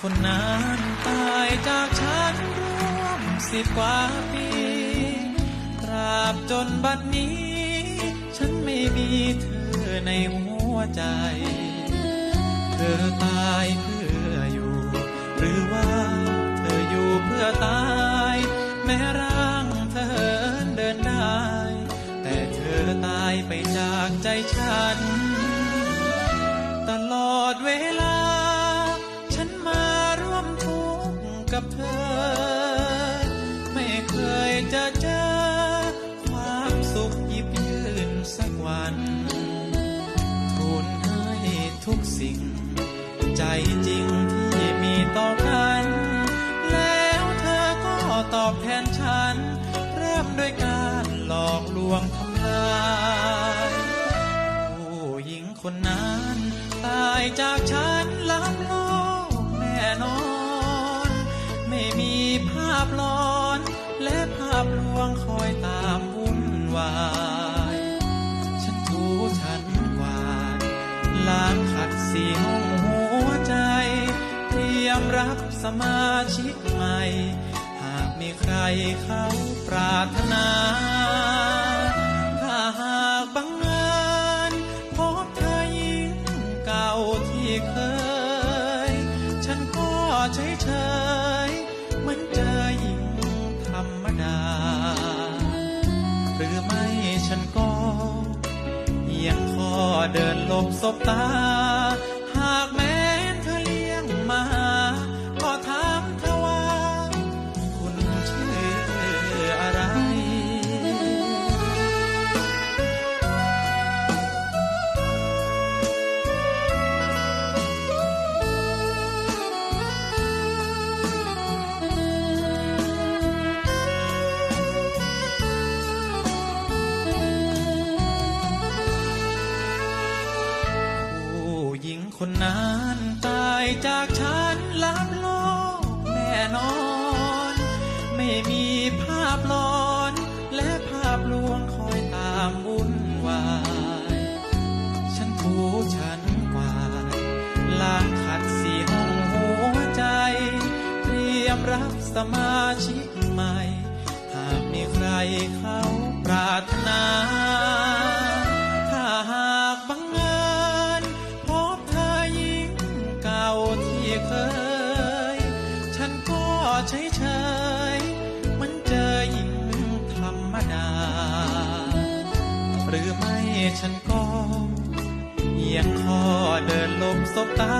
คนนั้นตายจากฉันร่วมสิบกว่าปีตราบจนบัดนี้ ฉันไม่มีเธอในหัวใจ เธอตายเพื่ออยู่ หรือว่าเธออยู่เพื่อตาย แม้ร่างเธอเดินได้ แต่เธอตายไปจากใจฉัน ตลอดเวลา กับเธอ ไม่เคยจะเจอ ความสุขยิบยืนสักวันทูลให้ทุกสิ่ง ใจจริงที่มีต่อกัน แล้วเธอก็ตอบแทนฉัน เริ่มด้วยการหลอกลวงทำลายผู้หญิงคนนั้น ตายจากฉัน วงคอยตามวุ่นวาย ฉันถูฉันกวาดล้างขัดสีห้องหัวใจ เตรียมรับสมาชิกใหม่ หากมีใครเขาปรารถนา เดินหลบศพตา คนนั้นตายจากฉันล้ำโลกแน่นอน ไม่มีภาพหลอน และภาพลวงคอยตามวุ่นวาย ฉันถูฉันกวาดล้างขัดสีห้องหัวใจ เตรียมรับสมาชิกใหม่ หากมีใครเขาปรารถนา เฉยเฉยมันเจอหญิงธรรมดา หรือไม่ฉันก็เอียงคอเดินลบสบตา